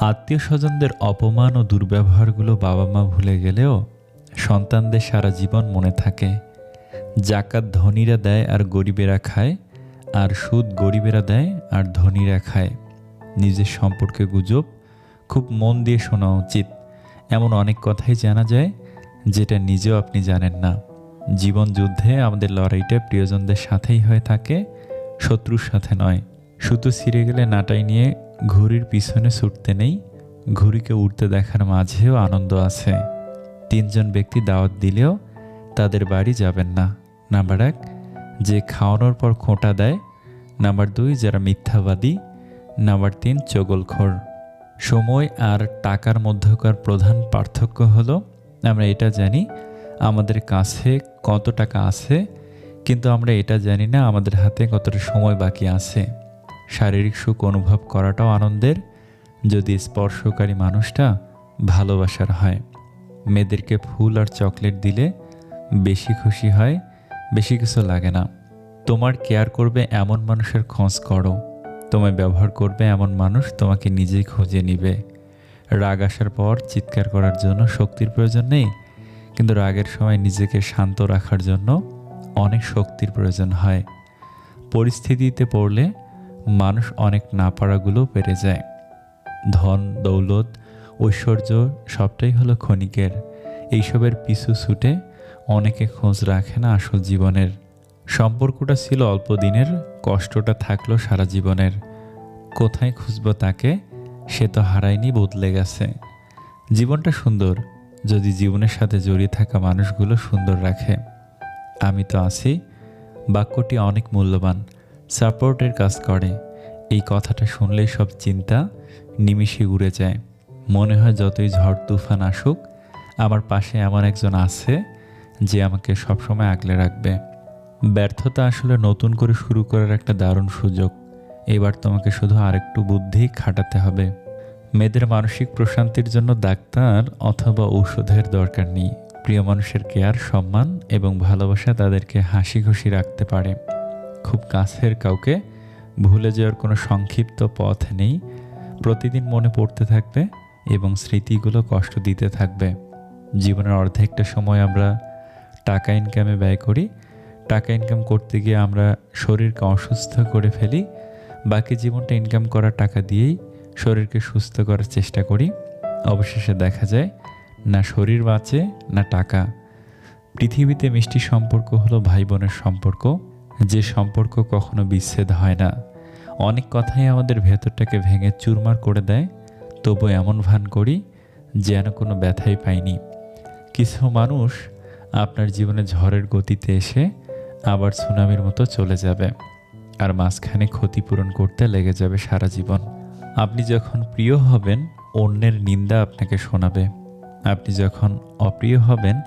আত্মীয় স্বজনদের অপমান ও দুর্ব্যবহারগুলো বাবা মা ভুলে গেলেও সন্তানদের সারা জীবন মনে থাকে। জাকাত ধনীরা দেয় আর গরিবেরা খায়, আর সুদ গরিবেরা দেয় আর ধনীরা খায়। নিজের সম্পর্কে গুজব খুব মন দিয়ে শোনা উচিত। এমন অনেক কথাই জানা যায়, যেটা নিজেও আপনি জানেন না। জীবন যুদ্ধে আমাদের লড়াইটা প্রিয়জনদের সাথেই হয়ে থাকে, শত্রুর সাথে নয়। সুতো ছিঁড়ে গেলে নাটাই নিয়ে ঘুড়ির পিছনে ছুটতে নেই, ঘুড়িকে উঠতে দেখার মাঝেও আনন্দ আছে। তিনজন ব্যক্তি দাওয়াত দিলেও তাদের বাড়ি যাবেন না। নাম্বার এক, যে খাওয়ানোর পর খোঁটা দেয়। নাম্বার দুই, যারা মিথ্যাবাদী। নাম্বার তিন, চগলখোর। সময় আর টাকার মধ্যকার প্রধান পার্থক্য হলো, আমরা এটা জানি, আমাদের কাছে কত টাকা আছে, কিন্তু আমরা এটা জানি না আমাদের হাতে কতটা সময় বাকি আছে। শারীরিক সুখ অনুভব করাটাও আনন্দের, যদি স্পর্শকারী মানুষটা ভালোবাসার হয়। মেয়েদেরকে ফুল আর চকলেট দিলে বেশি খুশি হয়, বেশি কিছু লাগে না। তোমার কেয়ার করবে এমন মানুষের খোঁজ করো। তোমায় ব্যবহার করবে এমন মানুষ তোমাকে নিজেই খুঁজে নিবে। রাগ আসার পর চিৎকার করার জন্য শক্তির প্রয়োজন নেই, কিন্তু রাগের সময় নিজেকে শান্ত রাখার জন্য অনেক শক্তির প্রয়োজন হয়। পরিস্থিতিতে পড়লে মানুষ অনেক না পারাগুলো পেরে যায়। ধন, দৌলত, ঐশ্বর্য সবটাই হলো ক্ষণিকের। এইসবের পিছু ছুটে অনেকে খোঁজ রাখে না আসল জীবনের। সম্পর্কটা ছিল অল্প দিনের, কষ্টটা থাকল সারা জীবনের। কোথায় খুঁজবো তাকে, সে তো হারায়নি, বদলে গেছে। জীবনটা সুন্দর, যদি জীবনের সাথে জড়িয়ে থাকা মানুষগুলো সুন্দর রাখে। আমি তো আছি, বাক্যটি অনেক মূল্যবান। সাপোর্টের কাজ করে। এই কথাটা শুনলেই সব চিন্তা নিমিষে উড়ে যায়। মনে হয় যতই ঝড় তুফান আসুক, আমার পাশে এমন একজন আছে যে আমাকে সবসময় আগলে রাখবে। ব্যর্থতা আসলে নতুন করে শুরু করার একটা দারুণ সুযোগ। এবার তোমাকে শুধু আরেকটু বুদ্ধি খাটাতে হবে। মেয়েদের মানসিক প্রশান্তির জন্য ডাক্তার অথবা ঔষধের দরকার নেই। প্রিয় মানুষের কেয়ার সম্মান এবং ভালোবাসা তাদেরকে হাসি খুশি রাখতে পারে। খুব কাছের কাউকে ভুলে যাওয়ার কোনো সংক্ষিপ্ত পথ নেই। প্রতিদিন মনে পড়তে থাকবে এবং স্মৃতিগুলো কষ্ট দিতে থাকবে। জীবনের অর্ধেকটা সময় আমরা টাকা ইনকামে ব্যয় করি। টাকা ইনকাম করতে গিয়ে আমরা শরীরকে অসুস্থ করে ফেলি। বাকি জীবনটা ইনকাম করা টাকা দিয়েই শরীরকে সুস্থ করার চেষ্টা করি। অবশেষে দেখা যায়, না শরীর বাঁচে, না টাকা। পৃথিবীতে মিষ্টি সম্পর্ক হলো ভাই বোনের সম্পর্ক। যে সম্পর্ক কখনো বিচ্ছেদ হয় না। অনেক কথাই আমাদের ভেতরটাকে ভেঙে চুরমার করে দেয়, তবু এমন ভান করি যেন কোনো ব্যথাই পাইনি। কিছু মানুষ আপনার জীবনে ঝড়ের গতিতে এসে আবার সুনামির মতো চলে যাবে আর মাঝখানে ক্ষতিপূরণ করতে লেগে যাবে সারা জীবন। আপনি যখন প্রিয় হবেন, অন্যের নিন্দা আপনাকে শোনাবে। আপনি যখন অপ্রিয় হবেন,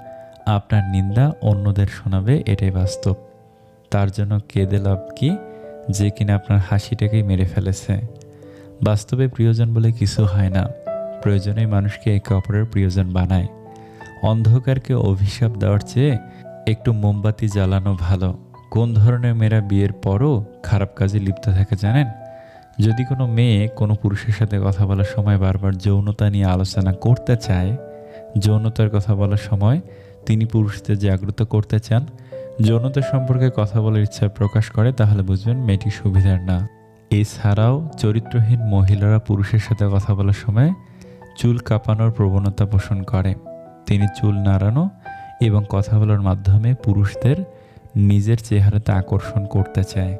আপনার নিন্দা অন্যদের শোনাবে, এটাই বাস্তব। তার জন্য কেঁদে লাভ কি? যে কিনা আপনার হাসিটাকেই মেরে ফেলেছে। বাস্তবে প্রিয়জন বলে কিছু হয় না। প্রয়োজনেই মানুষকে একে অপরের প্রিয়জন বানায়। অন্ধকারকে অভিশাপ দেওয়ার চেয়ে একটু মোমবাতি জ্বালানো ভালো। কোন ধরনের মেয়েরা বিয়ের পরও খারাপ কাজে লিপ্ত থাকে জানেন? যদি কোনো মেয়ে কোনো পুরুষের সাথে কথা বলার সময় বারবার যৌনতা নিয়ে আলোচনা করতে চায়, যৌনতার কথা বলার সময় তিনি পুরুষদের জাগ্রত করতে চান যৌনতা সম্পর্কে কথা বলার ইচ্ছা প্রকাশ করে, তাহলে বুঝবেন মেয়েটি সুবিধার না। এছাড়াও চরিত্রহীন মহিলারা পুরুষের সাথে কথা বলার সময় চুল কাঁপানোর প্রবণতা পোষণ করে। তিনি চুল নাড়ানো এবং কথা বলার মাধ্যমে পুরুষদের নিজের চেহারাতে আকর্ষণ করতে চায়।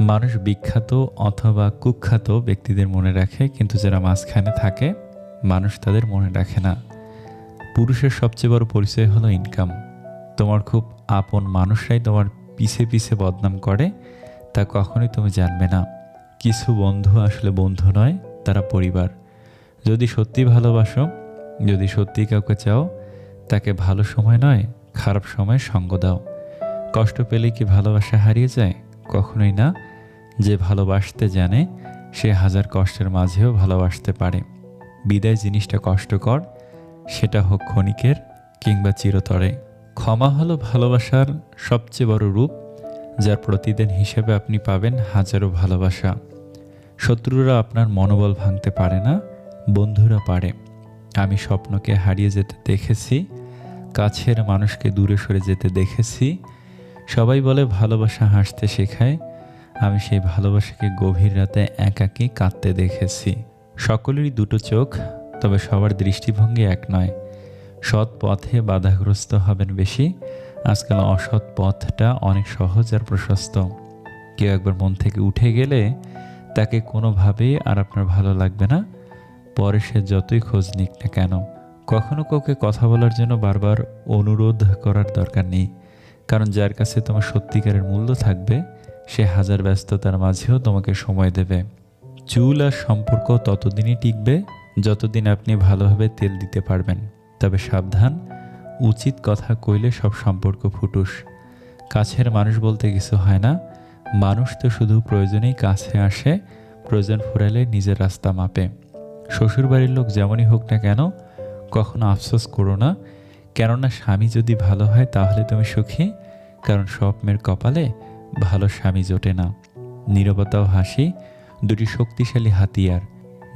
মানুষ বিখ্যাত অথবা কুখ্যাত ব্যক্তিদের মনে রাখে, কিন্তু যারা মাঝখানে থাকে, মানুষ তাদের মনে রাখে না। পুরুষের সবচেয়ে বড় পরিচয় হলো ইনকাম তোমার খুব আপন মানুষরাই তোমার পিছে পিছে বদনাম করে, তা কখনোই তুমি জানবে না। কিছু বন্ধু আসলে বন্ধু নয়, তারা পরিবার। যদি সত্যি ভালোবাসো, যদি সত্যি কাউকে চাও, তাকে ভালো সময় নয়, খারাপ সময় সঙ্গ দাও। কষ্ট পেলে কি ভালোবাসা হারিয়ে যায়? কখনোই না। যে ভালোবাসতে জানে, সে হাজার কষ্টের মাঝেও ভালোবাসতে পারে। বিদায় জিনিসটা কষ্টকর, সেটা হোক ক্ষণিকের কিংবা চিরতরে। ক্ষমা হলো ভালোবাসার সবচেয়ে বড় রূপ, যার প্রতিদিন হিসেবে আপনি পাবেন হাজারো ভালোবাসা। শত্রুরা আপনার মনোবল ভাঙতে পারে না, বন্ধুরা পারে। আমি স্বপ্নকে হারিয়ে যেতে দেখেছি, কাছের মানুষকে দূরে সরে যেতে দেখেছি। সবাই বলে ভালোবাসা হাসতে শেখায়। আমি সেই ভালোবাসাকে গভীর রাতে একাকী কাঁদতে দেখেছি। সকলেরই দুটো চোখ, তবে সবার দৃষ্টিভঙ্গি এক নয়। সৎ পথে বাধাগ্রস্ত হবেন বেশি। আজকাল অসৎ পথটা অনেক সহজ আর প্রশস্ত। কেউ একবার মন থেকে উঠে গেলে তাকে কোনোভাবেই আর আপনার ভালো লাগবে না। পরে সে যতই খোঁজ নিক না কেন, কখনো কাউকে কথা বলার জন্য বারবার অনুরোধ করার দরকার নেই। কারণ যার কাছে তোমার সত্যিকারের মূল্য থাকবে, সে হাজার ব্যস্ততার মাঝেও তোমাকে সময় দেবে। চুল আর সম্পর্ক ততদিনই টিকবে, যতদিন আপনি ভালোভাবে তেল দিতে পারবেন। তবে সাবধান, উচিত কথা কইলে সব সম্পর্ক ফুটুস। কাছের মানুষ বলতে কিছু হয় না। মানুষ তো শুধু প্রয়োজনেই কাছে আসে, প্রয়োজন ফুরালে নিজের রাস্তা মাপে। শ্বশুরবাড়ির লোক যেমনই হোক না কেন, কখনো আফসোস করো না। কেননা স্বামী যদি ভালো হয় তাহলে তুমি সুখী, কারণ সব মেয়ের কপালে ভালো স্বামী জোটে না। নীরবতাও হাসি দুটি শক্তিশালী হাতিয়ার।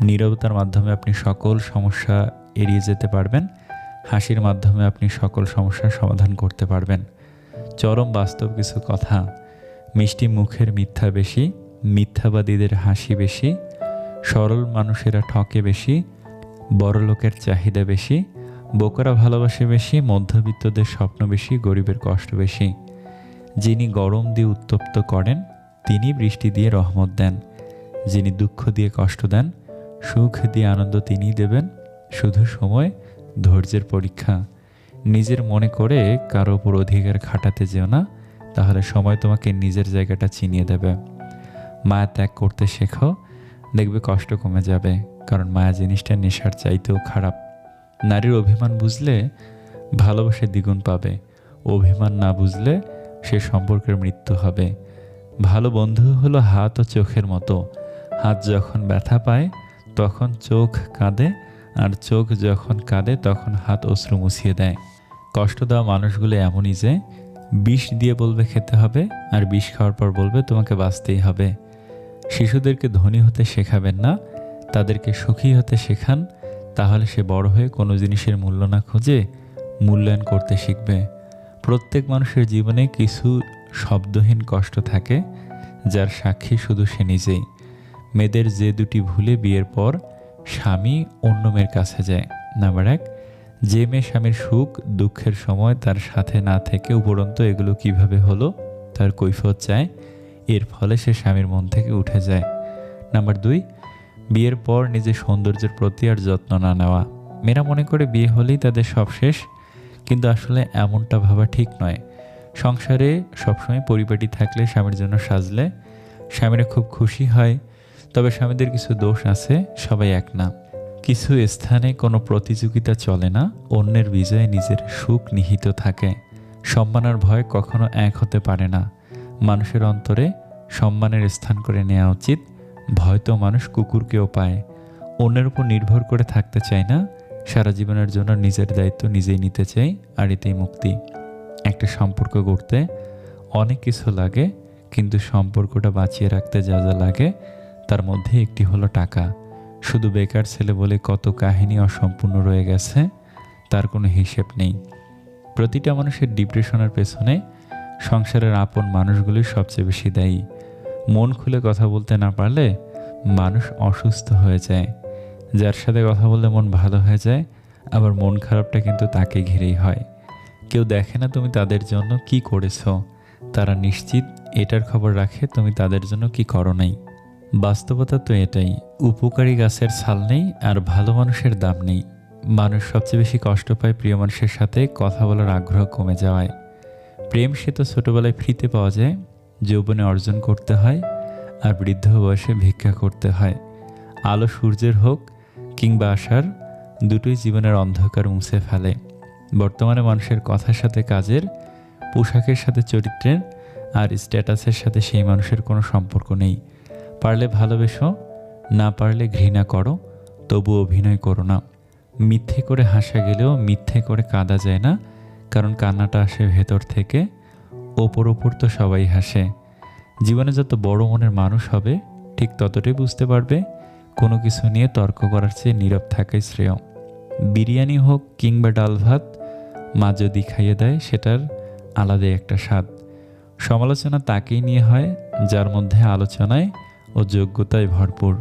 নীরবতার মাধ্যমে আপনি সকল সমস্যা এড়িয়ে যেতে পারবেন। হাসির মাধ্যমে আপনি সকল সমস্যার সমাধান করতে পারবেন। চরম বাস্তব কিছু কথা, মিষ্টি মুখের মিথ্যা বেশি, মিথ্যাবাদীদের হাসি বেশি, সরল মানুষেরা ঠকে বেশি, বড় লোকের চাহিদা বেশি, বোকরা ভালোবাসে বেশি, মধ্যবিত্তদের স্বপ্ন বেশি, গরিবের কষ্ট বেশি। যিনি গরম দিয়ে উত্তপ্ত করেন, তিনি বৃষ্টি দিয়ে রহমত দেন। যিনি দুঃখ দিয়ে কষ্ট দেন, সুখ দিয়ে আনন্দ তিনিই দেবেন। শুধু সময় ধৈর্যের পরীক্ষা। নিজের মনে করে কারও উপর অধিকার খাটাতে যেও না, তাহলে সময় তোমাকে নিজের জায়গাটা চিনিয়ে দেবে। মায়া ত্যাগ করতে শেখো, দেখবে কষ্ট কমে যাবে, কারণ মায়া জিনিসটা নেশার চাইতেও খারাপ। নারীর অভিমান বুঝলে ভালোবাসা দ্বিগুণ পাবে, অভিমান না বুঝলে সে সম্পর্কের মৃত্যু হবে। ভালো বন্ধু হলো হাত ও চোখের মতো, হাত যখন ব্যথা পায়, তখন চোখ কাঁদে আর চোখ যখন কাঁদে, তখন হাত অশ্রু মুছিয়ে দেয়। কষ্ট দেওয়া মানুষগুলো এমনই যে, বিষ দিয়ে বলবে খেতে হবে, আর বিষ খাওয়ার পর বলবে তোমাকে বাঁচতেই হবে। শিশুদেরকে ধনী হতে শেখাবেন না, তাদেরকে সুখী হতে শেখান, তাহলে সে বড় হয়ে কোনো জিনিসের মূল্য না খুঁজে মূল্যায়ন করতে শিখবে। প্রত্যেক মানুষের জীবনে কিছু শব্দহীন কষ্ট থাকে, যার সাক্ষী শুধু সে নিজেই। মেয়েদের যে দুটি ভুলে বিয়ের পর স্বামী অন্য মেয়ের কাছে যায়। নাম্বার এক, যে মেয়ে স্বামীর সুখ, দুঃখের সময় তার সাথে না থেকে উপরন্ত এগুলো কীভাবে হলো? তার কৈফত চায়, এর ফলে সে স্বামীর মন থেকে উঠে যায়। নাম্বার দুই, বিয়ের পর নিজের সৌন্দর্যের প্রতি আর যত্ন না নেওয়া। মেয়েরা মনে করে বিয়ে হলেই তাদের সব শেষ, কিন্তু আসলে এমনটা ভাবা ঠিক নয়। সংসারে সবসময় পরিপাটি থাকলে স্বামীর জন্য সাজলে, স্বামীরা খুব খুশি হয় তবে স্বামীদের কিছু দোষ আছে, সবাই এক না। কিছু স্থানে কোনো প্রতিযোগিতা চলে না, অন্যের বিজয়ে নিজের সুখ নিহিত থাকে। সম্মানের ভয় কখনো এক হতে পারে না। মানুষের অন্তরে সম্মানের স্থান করে নেওয়া উচিত, ভয় তো মানুষ কুকুরকেও পায়। অন্যের উপর নির্ভর করে থাকতে চায় না, সারা জীবনের জন্য নিজের দায়িত্ব নিজেই নিতে চাই আর এতেই মুক্তি। একটা সম্পর্ক গড়তে অনেক কিছু লাগে, কিন্তু সম্পর্কটা বাঁচিয়ে রাখতে যা যা লাগে তার মধ্যে একটি হলো টাকা। শুধু বেকার ছেলে বলে কত কাহিনী অসম্পূর্ণ রয়ে গেছে, তার কোনো হিসেব নেই। প্রতিটা মানুষের ডিপ্রেশনের পেছনে সংসারের আপন মানুষগুলি সবচেয়ে বেশি দায়ী। মন খুলে কথা বলতে না পারলে মানুষ অসুস্থ হয়ে যায়। যার সাথে কথা বললে মন ভালো হয়ে যায়, আবার মন খারাপটা কিন্তু তাকে ঘিরেই হয়। কেউ দেখে না তুমি তাদের জন্য কি করেছ। তারা নিশ্চিত এটার খবর রাখে তুমি তাদের জন্য কি করো নাই। বাস্তবতা তো এটাই, উপকারী গাছের ছাল নেই আর ভালো মানুষের দাম নেই। মানুষ সবচেয়ে বেশি কষ্ট পায় প্রিয় মানুষের সাথে কথা বলার আগ্রহ কমে যাওয়ায়। প্রেম সে তো ছোটোবেলায় ফ্রিতে পাওয়া যায়, যৌবনে অর্জন করতে হয় আর বৃদ্ধ বয়সে ভিক্ষা করতে হয়। আলো সূর্যের হোক কিংবা আশার দুটোই জীবনের অন্ধকার মুছে ফেলে। বর্তমানে মানুষের কথার সাথে কাজের, পোশাকের সাথে চরিত্রের আর স্ট্যাটাসের সাথে সেই মানুষের কোনো সম্পর্ক নেই। পারলে ভালোবেসো, না পারলে ঘৃণা করো, তবু অভিনয় করো না। মিথ্যে করে হাসা গেলেও মিথ্যে করে কাঁদা যায় না, কারণ কান্নাটা আসে ভেতর থেকে, ওপর ওপর তো সবাই হাসে। জীবনে যত বড় মনের মানুষ হবে, ঠিক ততটাই বুঝতে পারবে, কোনো কিছু নিয়ে তর্ক করার চেয়ে নীরব থাকাই শ্রেয়। বিরিয়ানি হোক কিংবা ডাল ভাত, মা যদি খাইয়ে দেয়, সেটার আলাদাই একটা স্বাদ। সমালোচনা তাকেই নিয়ে হয়, যার মধ্যে আলোচনায় ও যোগ্যতায় ভরপুর।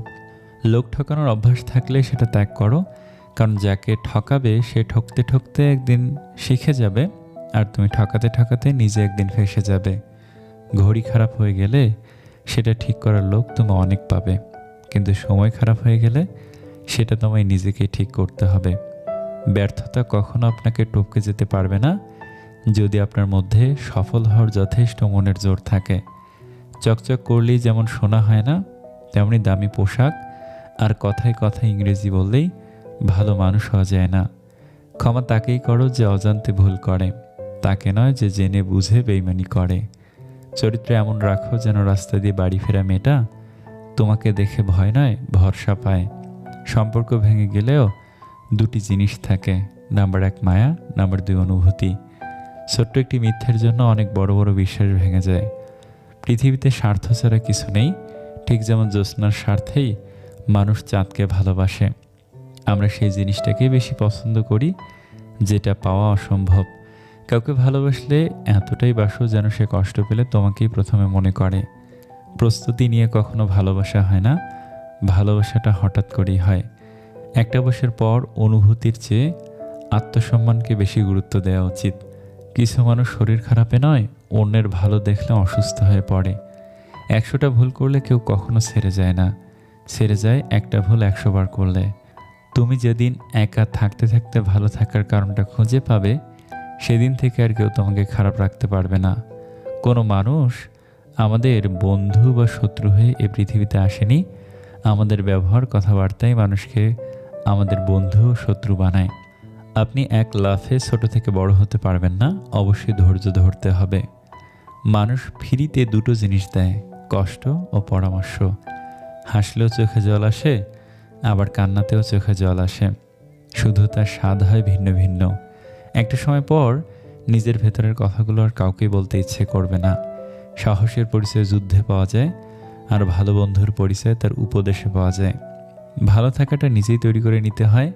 লোক ঠকানোর অভ্যাস থাকলে সেটা ত্যাগ করো, কারণ যাকে ঠকাবে সে ঠকতে ঠকতে একদিন শিখে যাবে, আর তুমি ঠকাতে ঠকাতে নিজে একদিন ফেসে যাবে। ঘড়ি খারাপ হয়ে গেলে সেটা ঠিক করার লোক তুমি অনেক পাবে, কিন্তু সময় খারাপ হয়ে গেলে সেটা তোমায় নিজেকেই ঠিক করতে হবে। ব্যর্থতা কখনো আপনাকে টপকে যেতে পারবে না, যদি আপনার মধ্যে সফল হওয়ার যথেষ্ট মনের জোর থাকে। চকচক করলেই যেমন শোনা হয় না, তেমনি দামি পোশাক আর কথায় কথায় ইংরেজি বললেই ভালো মানুষ হওয়া যায় না। ক্ষমা তাকেই করো যে অজান্তে ভুল করে। তাকে নয় যে জেনে বুঝে বেইমানি করে। চরিত্র এমন রাখো যেন রাস্তা দিয়ে বাড়ি ফেরা মেয়েটা তোমাকে দেখে ভয় নয়, ভরসা পায়। সম্পর্ক ভেঙে গেলেও দুটি জিনিস থাকে। নাম্বার এক মায়া, নাম্বার দুই অনুভূতি। ছোট্ট একটি মিথ্যের জন্য অনেক বড় বড় বিশ্বাস ভেঙে যায়। পৃথিবীতে স্বার্থ ছাড়া কিছু নেই, ঠিক যেমন জ্যোৎস্নার স্বার্থেই মানুষ চাঁদকে ভালোবাসে। আমরা সেই জিনিসটাকেই বেশি পছন্দ করি, যেটা পাওয়া অসম্ভব। কাউকে ভালোবাসলে এতটাই বাসো যেন সে কষ্ট পেলে তোমাকেই প্রথমে মনে করে। প্রস্তুতি নিয়ে কখনো ভালোবাসা হয় না, ভালোবাসাটা হঠাৎ করেই হয়। একটা বছর পর অনুভূতির চেয়ে আত্মসম্মানকে বেশি গুরুত্ব দেওয়া উচিত। কিছু মানুষ শরীর খারাপে নয় অন্যের ভালো দেখলে অসুস্থ হয়ে পড়ে। একশোটা ভুল করলে কেউ কখনো ছেড়ে যায় না। ছেড়ে যায় একটা ভুল একশো বার করলে। তুমি যেদিন একা থাকতে থাকতে ভালো থাকার কারণটা খুঁজে পাবে, সেদিন থেকে আর কেউ তোমাকে খারাপ রাখতে পারবে না। কোনো মানুষ আমাদের বন্ধু বা শত্রু হয়ে এ পৃথিবীতে আসেনি, আমাদের ব্যবহার, কথাবার্তাই মানুষকে আমাদের বন্ধু শত্রু বানায়। আপনি এক লাফে ছোট থেকে বড় হতে পারবেন না, অবশ্যই ধৈর্য ধরতে হবে। মানুষ ফ্রিতে দুটো জিনিস দেয়, কষ্ট ও পরামর্শ। হাসলেও চোখে জল আসে, আবার কান্নাতেও চোখে জল আসে। শুধু তার স্বাদ হয় ভিন্ন ভিন্ন। একটা সময় পর নিজের ভেতরের কথাগুলো আর কাউকে বলতে ইচ্ছে করবে না। সাহসের পরিচয় যুদ্ধে পাওয়া যায়, আর ভালো বন্ধুর পরিচয় তার উপদেশে পাওয়া যায়। ভালো থাকাটা নিজেই তৈরি করে নিতে হয়,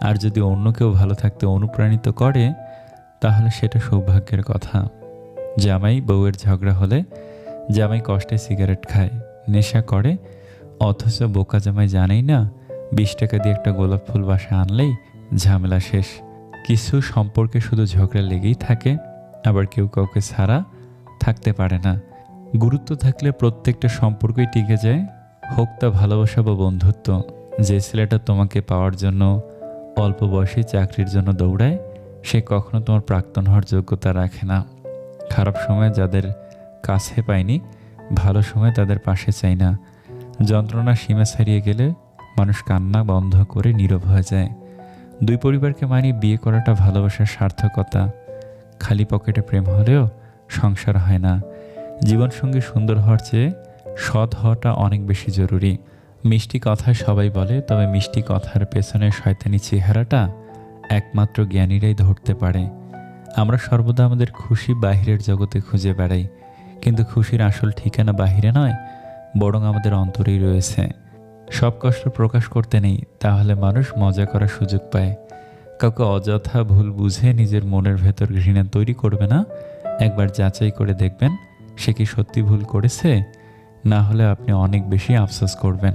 আর যদি অন্য কেউ ভালো থাকতে অনুপ্রাণিত করে, তাহলে সেটা সৌভাগ্যের কথা। জামাই বউয়ের ঝগড়া হলে জামাই কষ্টে সিগারেট খায়, নেশা করে, অথচ বোকা জামাই জানেই না, বিশ টাকা দিয়ে একটা গোলাপ ফুল বাসা আনলেই ঝামেলা শেষ। কিছু সম্পর্কে শুধু ঝগড়া লেগেই থাকে, আবার কেউ কাউকে ছাড়া থাকতে পারে না। গুরুত্ব থাকলে প্রত্যেকটা সম্পর্কই টিকে যায়। হোক তা ভালোবাসা বা বন্ধুত্ব, যে ছেলেটা তোমাকে পাওয়ার জন্য, অল্প বয়সে চাকরির জন্য দৌড়ায়, সে কখনো তোমার প্রাক্তন হওয়ার যোগ্যতা রাখে না। খারাপ সময় যাদের কাছে পায়নি ভালো সময় তাদের পাশে চাই না। যন্ত্রণা সীমা ছাড়িয়ে গেলে মানুষ কান্না বন্ধ করে নীরব হয়ে যায়। দুই পরিবারকে মানিয়ে বিয়ে করাটা ভালোবাসার সার্থকতা। খালি পকেটে প্রেম হলেও সংসার হয় না। জীবনসঙ্গী সুন্দর হওয়ার চেয়ে সৎ হওয়াটা অনেক বেশি জরুরি। মিষ্টি কথা সবাই বলে, তবে মিষ্টি কথার পেছনে শয়তানি চেহারাটা একমাত্র জ্ঞানীরাই ধরতে পারে। আমরা সর্বদা আমাদের খুশি বাহিরের জগতে খুঁজে বেড়াই। কিন্তু খুশির আসল ঠিকানা বাহিরে নয়, বরং আমাদের অন্তরেই রয়েছে। সব কষ্ট প্রকাশ করতে নেই, তাহলে মানুষ মজা করার সুযোগ পায়। কাউকে অযথা ভুল বুঝে নিজের মনের ভেতর ঘৃণা তৈরি করবে না? একবার যাচাই করে দেখবেন, সে কি সত্যি ভুল করেছে? না হলে আপনি অনেক বেশি আফসোস করবেন।